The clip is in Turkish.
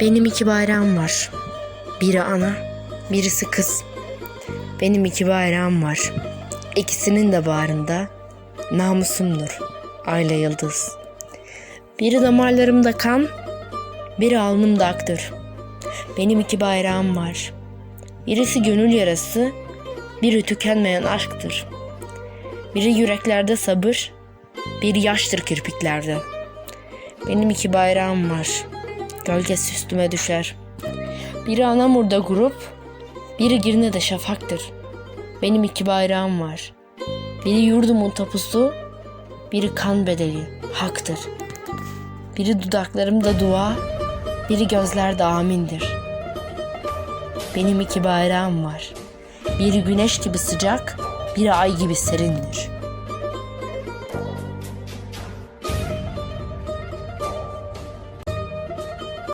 Benim iki bayrağım var. Biri ana, birisi kız. Benim iki bayrağım var. İkisinin de bağrında namusumdur. Ayla yıldız. Biri damarlarımda kan, biri alnımda aktır. Benim iki bayrağım var. Birisi gönül yarası, biri tükenmeyen aşktır. Biri yüreklerde sabır, biri yaştır kirpiklerde. Benim iki bayrağım var. Gölgesi üstüme düşer. Biri Anamur'da grup, biri Girne'de şafaktır. Benim iki bayrağım var. Biri yurdumun tapusu, biri kan bedeli, haktır. Biri dudaklarımda dua, biri gözlerde amindir. Benim iki bayrağım var. Biri güneş gibi sıcak, biri ay gibi serindir.